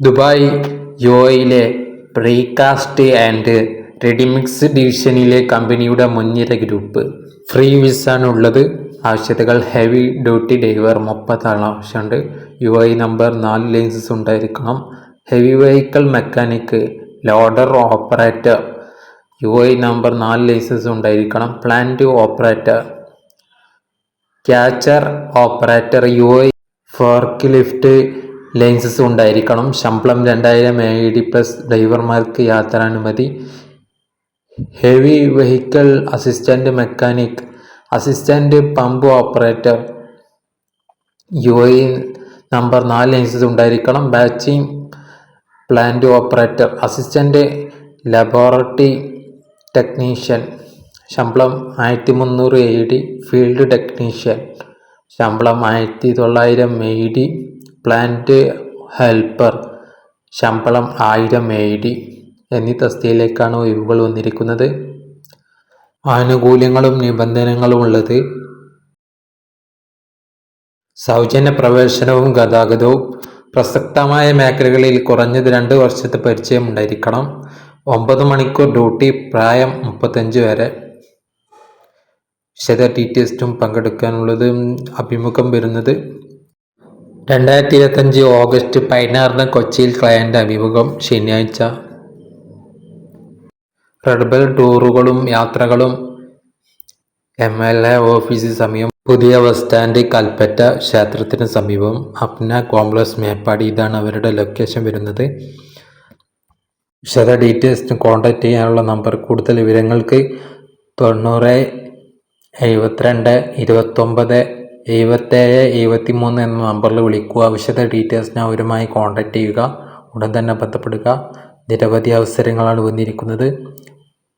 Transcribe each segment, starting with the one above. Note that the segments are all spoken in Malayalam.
ദുബായ് യു എയിലെ പ്രീകാസ്റ്റ് ആൻഡ് റെഡിമിക്സ് ഡിവിഷനിലെ കമ്പനിയുടെ മുൻനിര ഗ്രൂപ്പ്. ഫ്രീ വിസാണുള്ളത് ആവശ്യതകൾ ഹെവി ഡ്യൂട്ടി ഡ്രൈവർ മുപ്പത്താൾ ആവശ്യമുണ്ട്. യു ഐ നമ്പർ നാല് ലൈസൻസ് ഉണ്ടായിരിക്കണം. Heavy vehicle mechanic loader operator. U I number നാല് ലൈസൻസ് ഉണ്ടായിരിക്കണം. Plant operator. Catcher operator. U I fork lift licence ഉണ്ടായിരിക്കണം. ശമ്പളം രണ്ടായിരം എ ഡി പ്ലസ് ഡ്രൈവർമാർക്ക് യാത്രാനുമതി. Heavy vehicle assistant mechanic assistant pump operator U A number നാല് ലൈസൻസ് ഉണ്ടായിരിക്കണം. Batching plant operator assistant laboratory technician ശമ്പളം ആയിരത്തി മുന്നൂറ് എ ഡി ഫീൽഡ് ടെക്നീഷ്യൻ ശമ്പളം ആയിരത്തി തൊള്ളായിരം എ ഡി പ്ലാന്റ് ഹെൽപ്പർ ശമ്പളം ആയിരം എ ഡി എന്നീ തസ്തിയിലേക്കാണ് ഒഴിവുകൾ വന്നിരിക്കുന്നത്. ആനുകൂല്യങ്ങളും നിബന്ധനകളും ഉള്ളത് സൗജന്യ പ്രവേശനവും ഗതാഗതവും പ്രസക്തമായ മേഖലകളിൽ കുറഞ്ഞത് രണ്ട് വർഷത്തെ പരിചയം ഉണ്ടായിരിക്കണം. ഒമ്പത് മണിക്കൂർ ഡ്യൂട്ടി പ്രായം മുപ്പത്തഞ്ച് വരെ. വിശദ ടി ടെസ്റ്റും പങ്കെടുക്കാനുള്ളതും അഭിമുഖം വരുന്നത് രണ്ടായിരത്തി ഇരുപത്തഞ്ച് ഓഗസ്റ്റ് പതിനാറിന് കൊച്ചിയിൽ ക്ലയന്റ് അഭിമുഖം ശനിയാഴ്ച. റെഡ്ബൽ ടൂറുകളും യാത്രകളും എം എൽ എ ഓഫീസിന് സമീപം. പുതിയ ബസ് സ്റ്റാൻഡ് കൽപ്പറ്റ ക്ഷേത്രത്തിന് സമീപം. അപ്ന കോംപ്ലക്സ് മേപ്പാടി ഇതാണ് അവരുടെ ലൊക്കേഷൻ വരുന്നത്. വിശദ ഡീറ്റെയിൽസിന് കോൺടാക്റ്റ് ചെയ്യാനുള്ള നമ്പർ കൂടുതൽ വിവരങ്ങൾക്ക് തൊണ്ണൂറ് എഴുപത്തിരണ്ട് ഇരുപത്തൊമ്പത് എഴുപത്തേഴ് എഴുപത്തി മൂന്ന് എന്ന നമ്പറിൽ വിളിക്കുക. വിശദ ഡീറ്റെയിൽസിന് അവരുമായി കോൺടാക്ട് ചെയ്യുക. ഉടൻ തന്നെ ബന്ധപ്പെടുക. നിരവധി അവസരങ്ങളാണ് വന്നിരിക്കുന്നത്.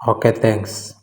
Okay thanks.